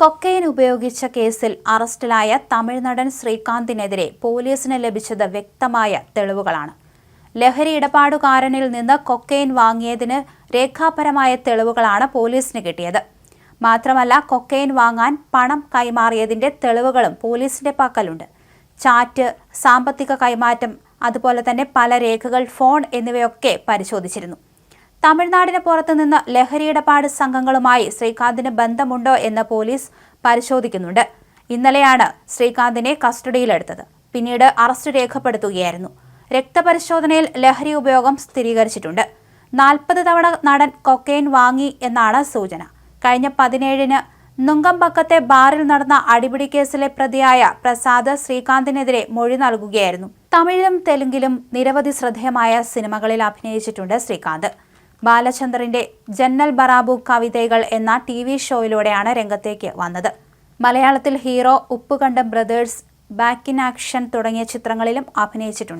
Cocaine ഉപയോഗിച്ച കേസിൽ അറസ്റ്റിലായ തമിഴ്നടൻ ശ്രീകാന്തിനെതിരെ പോലീസിന് ലഭിച്ചത് വ്യക്തമായ തെളിവുകളാണ്. ലഹരി ഇടപാടുകാരനിൽ നിന്ന് കൊക്കൈൻ വാങ്ങിയതിന് രേഖാപരമായ തെളിവുകളാണ് പോലീസിന് കിട്ടിയത്. മാത്രമല്ല കൊക്കൈൻ വാങ്ങാൻ പണം കൈമാറിയതിന്റെ തെളിവുകളും പോലീസിന്റെ പക്കലുണ്ട്. ചാറ്റ് സാമ്പത്തിക കൈമാറ്റം അതുപോലെ തന്നെ പല രേഖകൾ ഫോൺ എന്നിവയൊക്കെ പരിശോധിച്ചിരുന്നു. തമിഴ്നാടിന് പുറത്തുനിന്ന് ലഹരി ഇടപാട് സംഘങ്ങളുമായി ശ്രീകാന്തിന് ബന്ധമുണ്ടോ എന്ന് പോലീസ് പരിശോധിക്കുന്നുണ്ട്. ഇന്നലെയാണ് ശ്രീകാന്തിനെ കസ്റ്റഡിയിലെടുത്തത്. പിന്നീട് അറസ്റ്റ് രേഖപ്പെടുത്തുകയായിരുന്നു. രക്തപരിശോധനയിൽ ലഹരി ഉപയോഗം സ്ഥിരീകരിച്ചിട്ടുണ്ട്. നാൽപ്പത് തവണ നടൻ കൊക്കൈൻ വാങ്ങി എന്നാണ് സൂചന. കഴിഞ്ഞ പതിനേഴിന് നുങ്കമ്പക്കത്തെ ബാറിൽ നടന്ന അടിപിടി കേസിലെ പ്രതിയായ പ്രസാദ് ശ്രീകാന്തിനെതിരെ മൊഴി നൽകുകയായിരുന്നു. തമിഴിലും തെലുങ്കിലും നിരവധി ശ്രദ്ധേയമായ സിനിമകളിൽ അഭിനയിച്ചിട്ടുണ്ട് ശ്രീകാന്ത്. ബാലചന്ദ്രന്റെ ജന്നൽ ബറാബു കവിതകൾ എന്ന ടി വി ഷോയിലൂടെയാണ് രംഗത്തേക്ക് വന്നത്. മലയാളത്തിൽ hero Uppukandam brothers back in action തുടങ്ങിയ ചിത്രങ്ങളിലും അഭിനയിച്ചിട്ടുണ്ട്.